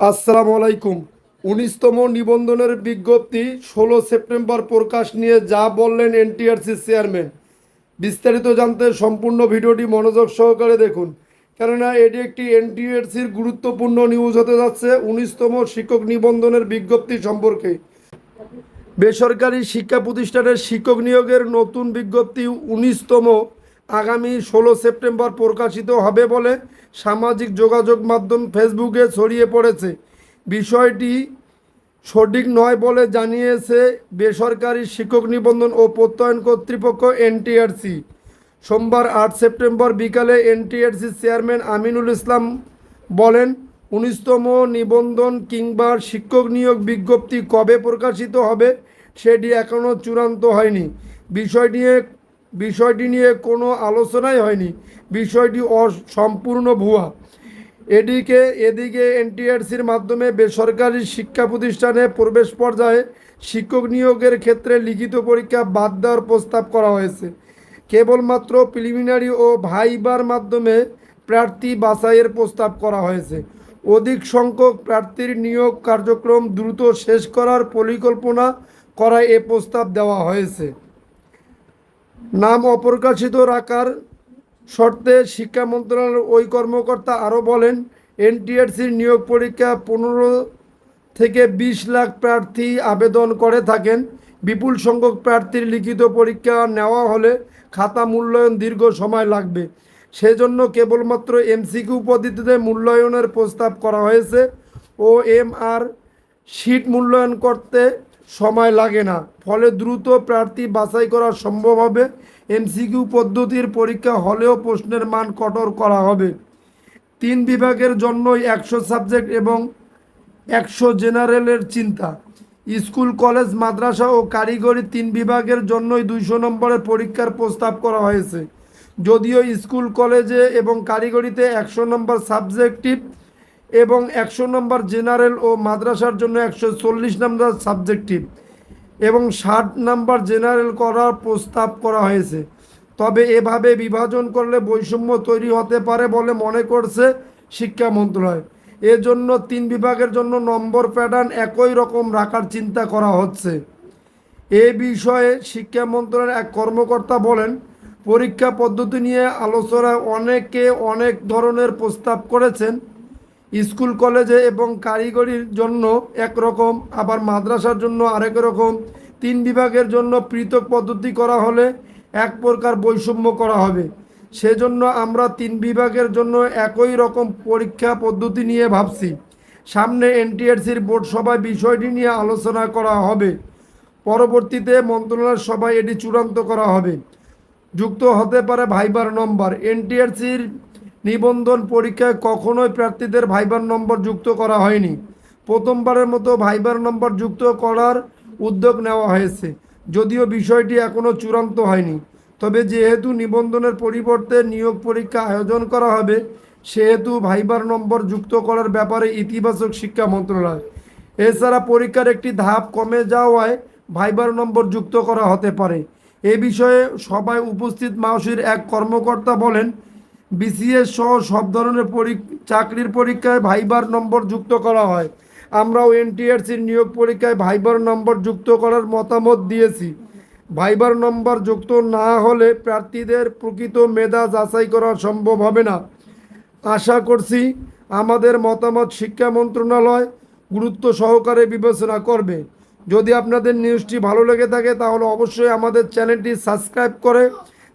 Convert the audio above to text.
আসসালামু আলাইকুম। উনিশতম নিবন্ধনের বিজ্ঞপ্তি ষোলো সেপ্টেম্বর প্রকাশ নিয়ে যা বললেন এনটিআরসি চেয়ারম্যান। বিস্তারিত জানতে সম্পূর্ণ ভিডিওটি মনোযোগ সহকারে দেখুন। কেননা এটি একটি এনটিআরসির গুরুত্বপূর্ণ নিউজ হতে যাচ্ছে উনিশতম শিক্ষক নিবন্ধনের বিজ্ঞপ্তি সম্পর্কে। বেসরকারি শিক্ষা প্রতিষ্ঠানের শিক্ষক নিয়োগের নতুন বিজ্ঞপ্তি উনিশতম আগামী ষোলো সেপ্টেম্বর প্রকাশিত হবে বলে সামাজিক যোগাযোগ মাধ্যম ফেসবুকে ছড়িয়ে পড়েছে। বিষয়টি সঠিক নয় বলে জানিয়েছে বেসরকারি শিক্ষক নিবন্ধন ও প্রত্যয়ন কর্তৃপক্ষ এনটিআরসি। সোমবার আট সেপ্টেম্বর বিকালে এনটিআরসি চেয়ারম্যান আমিনুল ইসলাম বলেন, উনিশতম নিবন্ধন কিংবা শিক্ষক নিয়োগ বিজ্ঞপ্তি কবে প্রকাশিত হবে সেটি এখনও চূড়ান্ত হয়নি। বিষয় নিয়ে বিষয়টি নিয়ে কোনো আলোচনাই হয়নি। বিষয়টি অসম্পূর্ণ ভুয়া। এদিকে এদিকে এনটিআরসির মাধ্যমে বেসরকারি শিক্ষা প্রতিষ্ঠানে প্রবেশ পর্যায়ে শিক্ষক নিয়োগের ক্ষেত্রে লিখিত পরীক্ষা বাদ দেওয়ার প্রস্তাব করা হয়েছে। কেবলমাত্র প্রিলিমিনারি ও ভাইবার মাধ্যমে প্রার্থী বাছাইয়ের প্রস্তাব করা হয়েছে। অধিক সংখ্যক প্রার্থীর নিয়োগ কার্যক্রম দ্রুত শেষ করার পরিকল্পনা করায় এ প্রস্তাব দেওয়া হয়েছে। নাম অপ্রকাশিত রাখার শর্তে শিক্ষা মন্ত্রণালয়ের ওই কর্মকর্তা আরও বলেন, এনটিআরসির নিয়োগ পরীক্ষা পনেরো থেকে বিশ লাখ প্রার্থী আবেদন করে থাকেন। বিপুল সংখ্যক প্রার্থীর লিখিত পরীক্ষা নেওয়া হলে খাতা মূল্যায়ন দীর্ঘ সময় লাগবে। সেজন্য কেবলমাত্র এমসিকিউ পদ্ধতিতে মূল্যায়নের প্রস্তাব করা হয়েছে ও এম আর সিট মূল্যায়ন করতে সময় লাগে না। ফলে দ্রুত প্রার্থী বাছাই করা সম্ভব হবে। এমসিকিউ পদ্ধতির পরীক্ষা হলেও প্রশ্নের মান কঠোর করা হবে। তিন বিভাগের জন্যই একশো সাবজেক্ট এবং একশো জেনারেলের চিন্তা। স্কুল, কলেজ, মাদ্রাসা ও কারিগরি তিন বিভাগের জন্যই দুইশো নম্বরের পরীক্ষার প্রস্তাব করা হয়েছে। যদিও স্কুল, কলেজে এবং কারিগরিতে একশো নম্বর সাবজেক্টিভ এবং একশো নম্বর জেনারেল ও মাদ্রাসার জন্য একশো চল্লিশ নম্বর সাবজেক্টিভ এবং ষাট নাম্বার জেনারেল করার প্রস্তাব করা হয়েছে। তবে এভাবে বিভাজন করলে বৈষম্য তৈরি হতে পারে বলে মনে করছে শিক্ষা মন্ত্রণালয়। এজন্য তিন বিভাগের জন্য নম্বর প্যাটার্ন একই রকম রাখার চিন্তা করা হচ্ছে। এ বিষয়ে শিক্ষা মন্ত্রণালয়ের এক কর্মকর্তা বলেন, পরীক্ষা পদ্ধতি নিয়ে আলোচনায় অনেকে অনেক ধরনের প্রস্তাব করেছেন। স্কুল, কলেজে এবং কারিগরির জন্য একরকম, আবার মাদ্রাসার জন্য আরেক রকম। তিন বিভাগের জন্য পৃথক পদ্ধতি করা হলে এক প্রকার বৈষম্য করা হবে। সেজন্য আমরা তিন বিভাগের জন্য একই রকম পরীক্ষা পদ্ধতি নিয়ে ভাবছি। সামনে এনটিআরসির বোর্ড সভায় বিষয়টি নিয়ে আলোচনা করা হবে। পরবর্তীতে মন্ত্রণালয়ের সভায় এটি চূড়ান্ত করা হবে। যুক্ত হতে পারে ভাইবার নম্বর। এনটিআরসির নিবন্ধন পরীক্ষায় কখনোই প্রার্থীদের ভাইবার নম্বর যুক্ত করা হয়নি। প্রথমবারের মতো ভাইবার নম্বর যুক্ত করার উদ্যোগ নেওয়া হয়েছে। যদিও বিষয়টি এখনও চূড়ান্ত হয়নি। তবে যেহেতু নিবন্ধনের পরিবর্তে নিয়োগ পরীক্ষা আয়োজন করা হবে, সেহেতু ভাইবার নম্বর যুক্ত করার ব্যাপারে ইতিবাচক শিক্ষা মন্ত্রণালয়। এছাড়া পরীক্ষার একটি ধাপ কমে যাওয়ায় ভাইবার নম্বর যুক্ত করা হতে পারে। এ বিষয়ে সবাই উপস্থিত মাউসির এক কর্মকর্তা বলেন বিসিএস সহ সব ধরনের চাকরির পরীক্ষায় ভাইবার নম্বর যুক্ত করা হয়। আমরাও এনটিআরসির নিয়োগ পরীক্ষায় ভাইবার নম্বর যুক্ত করার মতামত দিয়েছি। ভাইবার নম্বর যুক্ত না হলে প্রার্থীদের প্রকৃত মেধা যাচাই করা সম্ভব হবে না। আশা করছি আমাদের মতামত শিক্ষা মন্ত্রণালয় গুরুত্ব সহকারে বিবেচনা করবে। যদি আপনাদের নিউজটি ভালো লেগে থাকে তাহলে অবশ্যই আমাদের চ্যানেলটি সাবস্ক্রাইব করে